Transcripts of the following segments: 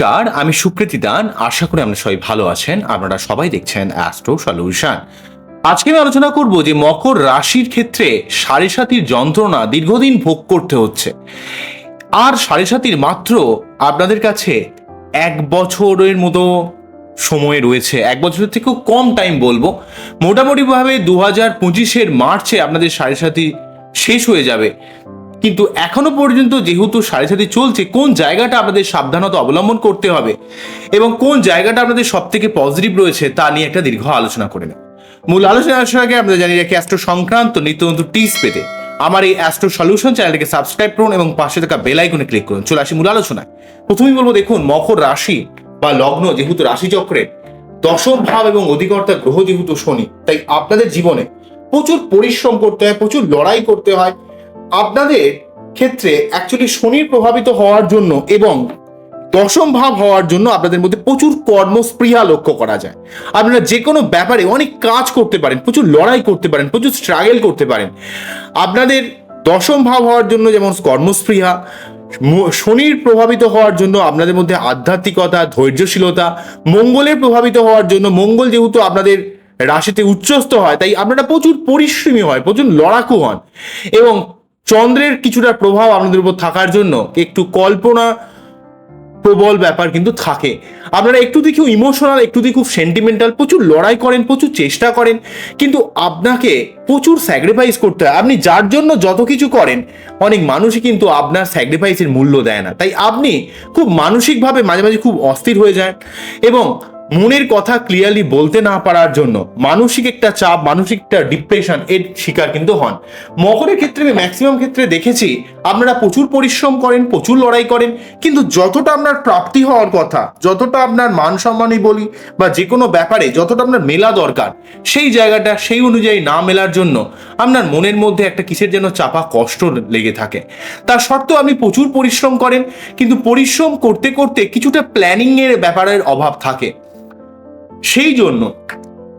নমস্কার, আমি সুকৃতি দান। আশা করি আপনারা সবাই ভালো আছেন। আপনারা সবাই দেখছেন অ্যাস্ট্রো সলিউশন আজকে আমি আলোচনা করব যে মকর রাশির ক্ষেত্রে সাড়ে সাতির যন্ত্রণা দীর্ঘদিন ভোগ করতে হচ্ছে। আর সাড়ে সাতির মাত্র আপনাদের কাছে এক বছরের মতো সময় রয়েছে। এক বছরের থেকেও কম টাইম বলব। মোটামুটিভাবে দু হাজার পঁচিশের মার্চে আপনাদের সাড়ে সাতি শেষ হয়ে যাবে। কিন্তু এখনও পর্যন্ত যেহেতু সাড়ে সাথে চলছে, কোন জায়গাটা আপনাদের সাবধানতা অবলম্বন করতে হবে এবং কোন জায়গাটা আপনাদের সব থেকে পজিটিভ রয়েছে তা নিয়ে একটা দীর্ঘ আলোচনা করে নেব। মূল আলোচনা আসার আগে আপনাদের জানিয়ে রাখি অ্যাস্ট্রো সংক্রান্ত নিত্য নতুন টিপস পেতে আমার এই অ্যাস্ট্রো সলিউশন চ্যানেলটিকে সাবস্ক্রাইব করুন এবং পাশে থাকা বেল আইকনে ক্লিক করুন। চলে আসি মূল আলোচনায়। প্রথমেই বলব, দেখুন, মকর রাশি বা লগ্ন যেহেতু রাশিচক্রের দশম ভাব এবং অধিকর্তা গ্রহ যেহেতু শনি, তাই আপনাদের জীবনে প্রচুর পরিশ্রম করতে হয়, প্রচুর লড়াই করতে হয় আপনাদের ক্ষেত্রে অ্যাকচুয়ালি শনির প্রভাবিত হওয়ার জন্য এবং দশম ভাব হওয়ার জন্য আপনাদের মধ্যে প্রচুর কর্মস্পৃহা লক্ষ্য করা যায়। আপনারা যে কোনো ব্যাপারে অনেক কাজ করতে পারেন, প্রচুর লড়াই করতে পারেন, প্রচুর স্ট্রাগল করতে পারেন। আপনাদের দশম ভাব হওয়ার জন্য যেমন কর্মস্পৃহা শনির প্রভাবিত হওয়ার জন্য আপনাদের মধ্যে আধ্যাত্মিকতা, ধৈর্যশীলতা, মঙ্গলের প্রভাবিত হওয়ার জন্য, মঙ্গল যেহেতু আপনাদের রাশিতে উচ্চস্থ হয়, তাই আপনারা প্রচুর পরিশ্রমী হয়, প্রচুর লড়াকু হন। এবং চন্দ্রের কিছুটা প্রভাব আপনাদের উপর থাকার জন্য একটু কল্পনা প্রবল ব্যাপার কিন্তু থাকে। আপনারা একটু দিকে ইমোশনাল একটু দিকে খুব সেন্টিমেন্টাল প্রচুর লড়াই করেন, প্রচুর চেষ্টা করেন, কিন্তু আপনাকে প্রচুর স্যাক্রিফাইস করতে হয়। আপনি যার জন্য যত কিছু করেন, অনেক মানুষই কিন্তু আপনার স্যাক্রিফাইসের মূল্য দেয় না। তাই আপনি খুব মানসিকভাবে মাঝে মাঝে খুব অস্থির হয়ে যায় এবং মনের কথা ক্লিয়ারলি বলতে না পারার জন্য মানসিক একটা চাপ, মানসিক একটা ডিপ্রেশন এর শিকার কিন্তু হন। মকরের ক্ষেত্রে আমি ম্যাক্সিমাম ক্ষেত্রে দেখেছি, আপনারা প্রচুর পরিশ্রম করেন, প্রচুর লড়াই করেন, কিন্তু যতটা আপনার প্রাপ্তি হওয়ার কথা, যতটা আপনার মান সম্মানই বলি বা যে কোনো ব্যাপারে যতটা আপনার মেলা দরকার, সেই জায়গাটা, সেই অনুযায়ী না মেলার জন্য আপনার মনের মধ্যে একটা কিসের যেন চাপা কষ্ট লেগে থাকে। তার সত্ত্বেও আপনি প্রচুর পরিশ্রম করেন, কিন্তু পরিশ্রম করতে করতে কিছুটা প্ল্যানিংয়ের ব্যাপারের অভাব থাকে। সেই জন্য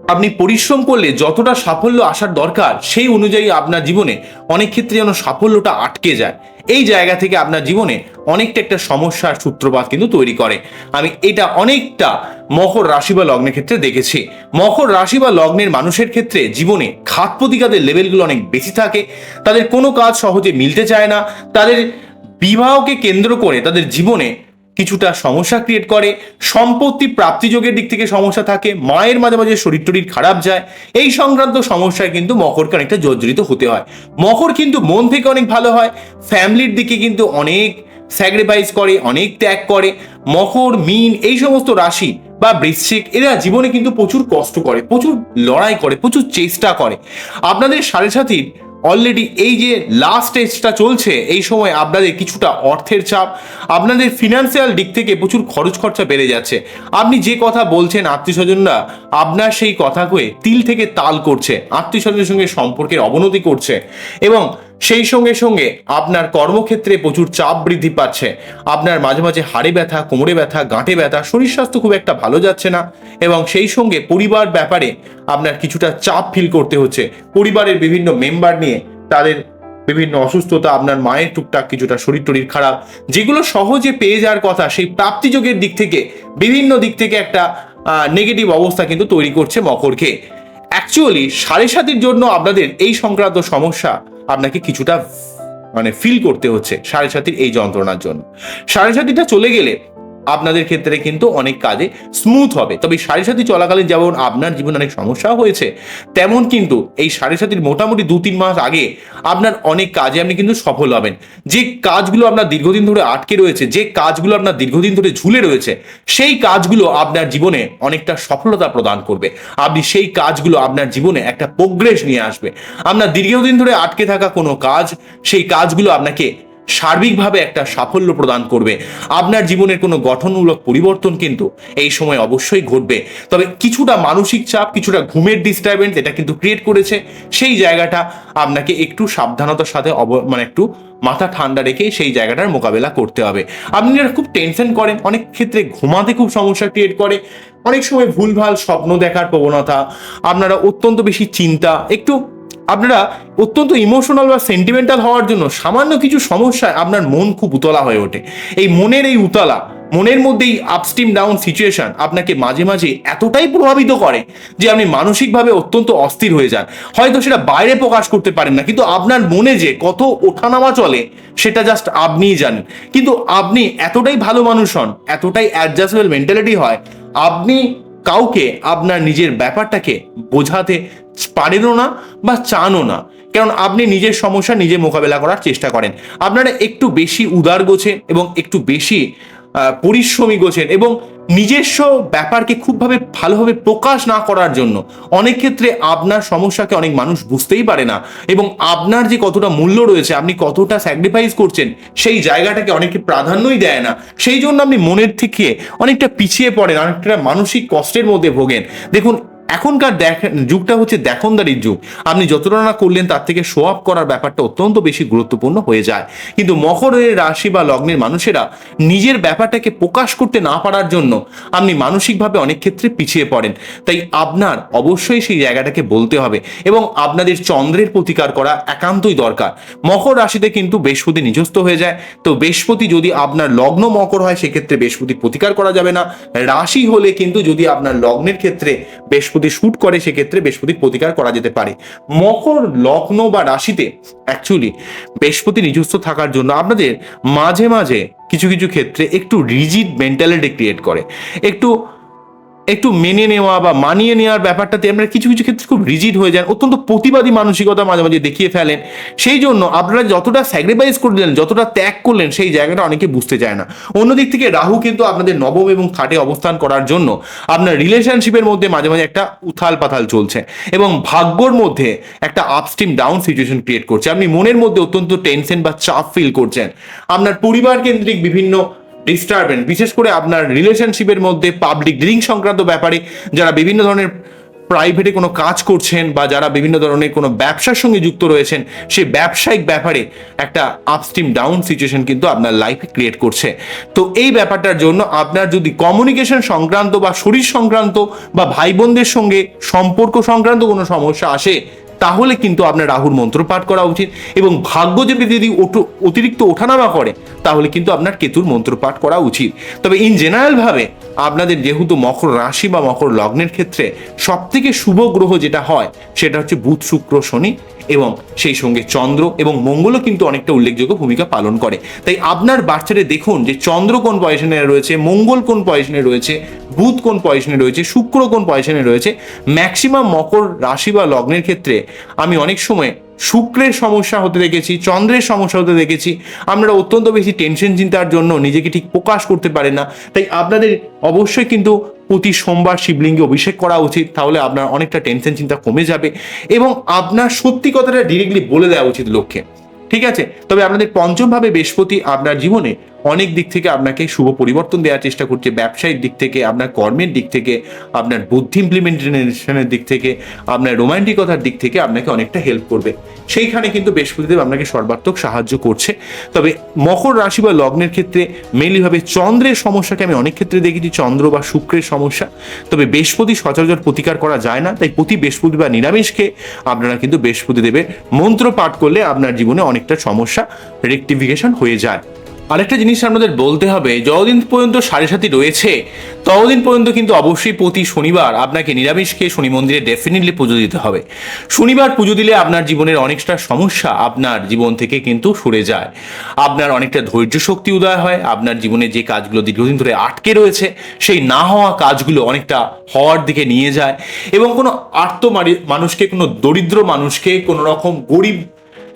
আপনি পরিশ্রম করলে যতটা সাফল্য আসার দরকার, সেই অনুযায়ী আপনার জীবনে অনেক ক্ষেত্রে যেন সাফল্যটা আটকে যায়। এই জায়গা থেকে আপনার জীবনে অনেকটা একটা সমস্যার সূত্রপাত কিন্তু তৈরি করে। আমি এটা অনেকটা মকর রাশি বা লগ্নের ক্ষেত্রে দেখেছি। মকর রাশি বা লগ্নের মানুষের ক্ষেত্রে জীবনে খাত প্রতিঘাতের লেভেলগুলো অনেক বেশি থাকে। তাদের কোনো কাজ সহজে মিলতে চায় না। তাদের বিবাহকে কেন্দ্র করে তাদের জীবনে কিছুটা সমস্যা ক্রিয়েট করে। সম্পত্তি প্রাপ্তিযোগের দিক থেকে সমস্যা থাকে, মায়ের মাঝে মাঝে শরীর টরীর খারাপ যায়। এই সংক্রান্ত সমস্যায় কিন্তু মকরকে অনেকটা জর্জরিত হতে হয়। মকর কিন্তু মন থেকে অনেক ভালো হয় ফ্যামিলির দিকে কিন্তু অনেক স্যাক্রিফাইস করে, অনেক ত্যাগ করে। মকর, মিন এই সমস্ত রাশি বা বৃশ্চিক, এরা জীবনে কিন্তু প্রচুর কষ্ট করে, প্রচুর লড়াই করে, প্রচুর চেষ্টা করে। আপনাদের সাড়ে সাথীর অলরেডি এই যে লাস্ট স্টেজটা চলছে, এই সময় আপনাদের কিছুটা অর্থের চাপ, আপনাদের ফিনান্সিয়াল দিক থেকে প্রচুর খরচ খরচা বেড়ে যাচ্ছে। আপনি যে কথা বলছেন, আত্মীয় স্বজনরা আপনার সেই কথাকে তিল থেকে তাল করছে, আত্মীয় স্বজনের সঙ্গে সম্পর্কের অবনতি করছে এবং সেই সঙ্গে সঙ্গে আপনার কর্মক্ষেত্রে প্রচুর চাপ বৃদ্ধি পাচ্ছে। আপনার মাঝে মাঝে হাড়ে ব্যথা, কোমরে ব্যথা, গাঁটে ব্যথা, শরীর স্বাস্থ্য খুব একটা ভালো যাচ্ছে না এবং সেই সঙ্গে পরিবার ব্যাপারে আপনার কিছুটা চাপ ফিল করতে হচ্ছে। পরিবারের বিভিন্ন মেম্বার নিয়ে তাদের বিভিন্ন অসুস্থতা, আপনার মায়ের টুকটাক কিছুটা শরীর টরীর খারাপ, যেগুলো সহজে পেয়ে যাওয়ার কথা, সেই প্রাপ্তিযোগের দিক থেকে বিভিন্ন দিক থেকে একটা নেগেটিভ অবস্থা কিন্তু তৈরি করছে মকরকে। অ্যাকচুয়ালি সাড়ে সাতির জন্য আপনাদের এই সংক্রান্ত সমস্যা আপনাকে কিছুটা মানে ফিল করতে হচ্ছে সাড়ে সাতির এই যন্ত্রণার জন্য। সাড়ে সাতিটা চলে গেলে আপনাদের ক্ষেত্রে কিন্তু অনেক কাজে স্মুথ হবে। তবে সাড়ে সাথী চলাকালীন যেমন আপনার জীবনে অনেক সমস্যা হয়েছে, তেমন কিন্তু এই সাড়ে সাতির মোটামুটি দু তিন মাস আগে আপনার অনেক কাজে আপনি কিন্তু সফল হবেন। যে কাজগুলো আপনার দীর্ঘদিন ধরে আটকে রয়েছে, যে কাজগুলো আপনার দীর্ঘদিন ধরে ঝুলে রয়েছে, সেই কাজগুলো আপনার জীবনে অনেকটা সফলতা প্রদান করবে। আপনি সেই কাজগুলো আপনার জীবনে একটা প্রোগ্রেস নিয়ে আসবে। আপনার দীর্ঘদিন ধরে আটকে থাকা কোনো কাজ, সেই কাজগুলো আপনাকে সার্বিকভাবে একটা সাফল্য প্রদান করবে। আপনার জীবনের কোনো গঠনমূলক পরিবর্তন কিন্তু এই সময় অবশ্যই ঘটবে। তবে কিছুটা মানসিক চাপ, কিছুটা ঘুমের ডিস্টারবেন্স এটা কিন্তু ক্রিয়েট করেছে, সেই জায়গাটা আপনাকে একটু সাবধানতার সাথে অব মানে একটু মাথা ঠান্ডা রেখে সেই জায়গাটার মোকাবেলা করতে হবে। আপনি খুব টেনশন করেন, অনেক ক্ষেত্রে ঘুমাতে খুব সমস্যা ক্রিয়েট করে। অনেক সময় ভুলভাল স্বপ্ন দেখার প্রবণতা, আপনারা অত্যন্ত বেশি চিন্তা, একটু আপনারা অত্যন্ত ইমোশনাল বা সেন্টিমেন্টাল হওয়ার জন্য সামান্য কিছু সমস্যায় আপনার মন খুব উতলা হয়ে ওঠে। এই মনের এই উতলা, মনের মধ্যে মধ্যেই আপস্টিম ডাউন সিচুয়েশন আপনাকে মাঝে মাঝে এতটাই প্রভাবিত করে যে আপনি মানসিকভাবে অত্যন্ত অস্থির হয়ে যান। হয়তো সেটা বাইরে প্রকাশ করতে পারেন না, কিন্তু আপনার মনে যে কত ওঠানামা চলে, সেটা জাস্ট আপনিই জানেন। কিন্তু আপনি এতটাই ভালো মানুষ হন, এতটাই অ্যাডজাস্টেবল মেন্টালিটি হয়, আপনি কাউকে আপনার নিজের ব্যাপারটাকে বোঝাতে পারেনও না বা চানও না। কারণ আপনি নিজের সমস্যা নিজে মোকাবেলা করার চেষ্টা করেন। আপনারা একটু বেশি উদার গোছেন এবং একটু বেশি পরিশ্রমী গোছেন এবং নিজস্ব ব্যাপারকে খুবভাবে ভালোভাবে প্রকাশ না করার জন্য। অনেক ক্ষেত্রে আপনার সমস্যাকে অনেক মানুষ বুঝতেই পারে না এবং আপনার যে কতটা মূল্য রয়েছে, আপনি কতটা স্যাক্রিফাইস করছেন, সেই জায়গাটাকে অনেকে প্রাধান্যই দেয় না। সেই জন্য আপনি মনের থেকে অনেকটা পিছিয়ে পড়েন, অনেকটা মানসিক কষ্টের মধ্যে ভোগেন। দেখুন এখনকার যুগটা হচ্ছে দেখনদারির যুগ। আপনি যতটা না করলেন, তার থেকে শো আপ করার ব্যাপারটা অত্যন্ত বেশি গুরুত্বপূর্ণ হয়ে যায়। কিন্তু মকরের রাশি বা লগ্নের মানুষেরা নিজের ব্যাপারটাকে প্রকাশ করতে না পারার জন্য আপনি মানসিকভাবে অনেক ক্ষেত্রে পিছিয়ে পড়েন। তাই আপনার অবশ্যই সেই জায়গাটাকে বলতে হবে এবং আপনাদের চন্দ্রের প্রতিকার করা একান্তই দরকার। মকর রাশিতে কিন্তু বৃহস্পতি নিজস্ত হয়ে যায়। তো বৃহস্পতি যদি আপনার লগ্ন মকর হয়, সেক্ষেত্রে বৃহস্পতির প্রতিকার করা যাবে না। রাশি হলে কিন্তু যদি আপনার লগ্নের ক্ষেত্রে বৃহস্পতি শুট করে, সেক্ষেত্রে বৃহস্পতির প্রতিকার করা যেতে পারে। মকর, লগ্ন বা রাশিতে অ্যাকচুয়ালি বৃহস্পতি নিজস্ব থাকার জন্য আপনাদের মাঝে মাঝে কিছু কিছু ক্ষেত্রে একটু রিজিড মেন্টালিটি ক্রিয়েট করে। একটু একটু মেনে নেওয়া বা মানিয়ে নেওয়ার ব্যাপারটাতে আমরা কিছু কিছু ক্ষেত্রে খুব রিজিড হয়ে যান, অত্যন্ত প্রতিবাদী মানসিকতা মাঝে মাঝে দেখিয়ে ফেলেন। সেই জন্য আপনারা যতটা স্যাক্রিফাইস করলেন যতটা ত্যাগ করলেন, সেই জায়গাটা অনেকে বুঝতে চায় না। অন্যদিক থেকে রাহু কিন্তু আপনাদের নবম এবং খাটে অবস্থান করার জন্য আপনার রিলেশনশিপের মধ্যে মাঝে মাঝে একটা উথাল পাথাল চলছে এবং ভাগ্যর মধ্যে একটা আপস্টিম ডাউন সিচুয়েশন ক্রিয়েট করছে। আপনি মনের মধ্যে অত্যন্ত টেনশন বা চাপ ফিল করছেন। আপনার পরিবার কেন্দ্রিক বিভিন্ন ডিস্টারবেন্স বিশেষ করে আপনার রিলেশনশিপের মধ্যে পাবলিক ড্রিঙ্ক সংক্রান্ত ব্যাপারে যারা বিভিন্ন ধরনের প্রাইভেটে কোনো কাজ করছেন বা যারা বিভিন্ন ধরনের কোনো ব্যবসার সঙ্গে যুক্ত রয়েছেন সেই ব্যবসায়িক ব্যাপারে একটা আপস্ট্রিম ডাউন সিচুয়েশন কিন্তু আপনার লাইফে ক্রিয়েট করছে। তো এই ব্যাপারটার জন্য আপনার যদি কমিউনিকেশন সংক্রান্ত বা শরীর সংক্রান্ত বা ভাই বোনদের সঙ্গে সম্পর্ক সংক্রান্ত কোনো সমস্যা আসে তাহলে কিন্তু আপনার রাহুর মন্ত্র পাঠ করা উচিত। এবং ভাগ্য যদি যদি অতিরিক্ত ওঠানামা করে, তাহলে কিন্তু আপনার কেতুর মন্ত্র পাঠ করা উচিত। তবে ইন জেনারেল ভাবে, আপনাদের যেহেতু মকর রাশি বা মকর লগ্নের ক্ষেত্রে সব থেকে শুভ গ্রহ যেটা হয়, সেটা হচ্ছে বুধ, শুক্র, শনি এবং সেই সঙ্গে চন্দ্র এবং মঙ্গলও কিন্তু অনেকটা উল্লেখযোগ্য ভূমিকা পালন করে। তাই আপনার বাচ্চারে দেখুন যে চন্দ্র কোন পজিশনে রয়েছে, মঙ্গল কোন পজিশনে রয়েছে, বুধ কোন পজিশনে রয়েছে, শুক্র কোন পজিশনে রয়েছে। ম্যাক্সিমাম মকর রাশি বা লগ্নের ক্ষেত্রে আমি অনেক সময় শুক্রের সমস্যা হতে দেখেছি, চন্দ্রের সমস্যা হতে দেখেছি। আমরা অত্যন্ত বেশি টেনশন চিন্তার জন্য নিজেকে ঠিক প্রকাশ করতে পারে না। তাই আপনাদের অবশ্যই কিন্তু প্রতি সোমবার শিবলিঙ্গে অভিষেক করা উচিত, তাহলে আপনার অনেকটা টেনশন চিন্তা কমে যাবে এবং আপনার সত্যি কথাটা ডিরেক্টলি বলে দেওয়া উচিত লক্ষ্যে। ঠিক আছে? তবে আপনাদের পঞ্চমভাবে বৃহস্পতি আপনার জীবনে অনেক দিক থেকে আপনাকে শুভ পরিবর্তন দেওয়ার চেষ্টা করছে। ব্যবসায়িক দিক থেকে, আপনার কর্মের দিক থেকে, আপনার বুদ্ধি ইমপ্লিমেন্টেশনের দিক থেকে, আপনার রোমান্টিকতার দিক থেকে আপনাকে অনেকটা হেল্প করবে। সেইখানে কিন্তু বৃহস্পতিদেব আপনাকে সর্বাত্মক সাহায্য করছে। তবে মকর রাশি বা লগ্নের ক্ষেত্রে মেনলিভাবে চন্দ্রের সমস্যাকে আমি অনেক ক্ষেত্রে দেখেছি, চন্দ্র বা শুক্রের সমস্যা। তবে বৃহস্পতি সচরাচর প্রতিকার করা যায় না, তাই প্রতি বৃহস্পতি বা নিরামিষকে আপনারা কিন্তু বৃহস্পতি দেবের মন্ত্র পাঠ করলে আপনার জীবনে অনেকটা সমস্যা রেকটিফিকেশন হয়ে যায়। আরেকটা জিনিস আপনাদের বলতে হবে, যতদিন পর্যন্ত সাড়ে সাথী রয়েছে, ততদিন পর্যন্ত কিন্তু অবশ্যই প্রতি শনিবার আপনাকে নিরামিষ খেয়ে শনি মন্দিরে ডেফিনেটলি পুজো দিতে হবে। শনিবার পুজো দিলে আপনার জীবনের অনেকটা সমস্যা আপনার জীবন থেকে কিন্তু সরে যায়। আপনার অনেকটা ধৈর্য শক্তি উদয় হয়, আপনার জীবনে যে কাজগুলো দীর্ঘদিন ধরে আটকে রয়েছে, সেই না হওয়া কাজগুলো অনেকটা হওয়ার দিকে নিয়ে যায় এবং কোনো আর্ত মানুষকে, কোনো দরিদ্র মানুষকে, কোনো রকম গরিব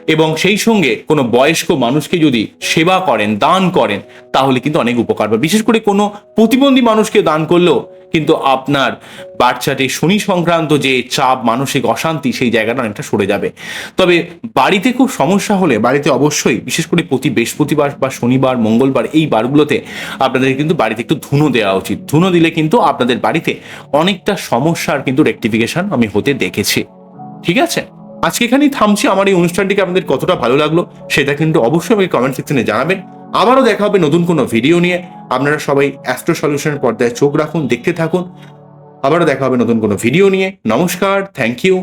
এবং সেই সঙ্গে কোনো বয়স্ক মানুষকে যদি সেবা করেন, দান করেন, তাহলে কিন্তু অনেক উপকার পাবে। বিশেষ করে কোনো প্রতিবন্ধী মানুষকে দান করলেও কিন্তু আপনার বাচ্চাটি শনি সংক্রান্ত যে চাপ, মানসিক অশান্তি, সেই জায়গাটা অনেকটা সরে যাবে। তবে বাড়িতে খুব সমস্যা হলে, বাড়িতে অবশ্যই, বিশেষ করে প্রতি বৃহস্পতিবার বা শনিবার, মঙ্গলবার এই বারগুলোতে আপনাদের কিন্তু বাড়িতে একটু ধুনো দেওয়া উচিত। ধুনো দিলে কিন্তু আপনাদের বাড়িতে অনেকটা সমস্যার কিন্তু রেকটিফিকেশন আমি হতে দেখেছি। ঠিক আছে? আজকে এখানেই থামছি। আমার এই অনুষ্ঠানটিকে আপনাদের কতটা ভালো লাগল সেটা কিন্তু অবশ্যই আমাকে কমেন্ট সেকশনে জানাবেন। আবারও দেখা হবে নতুন কোনো ভিডিও নিয়ে। আপনারা সবাই অ্যাস্ট্রো সলিউশনের পর্দায় চোখ রাখুন, দেখতে থাকুন। আবারও দেখা হবে নতুন কোনো ভিডিও নিয়ে। নমস্কার থ্যাংক ইউ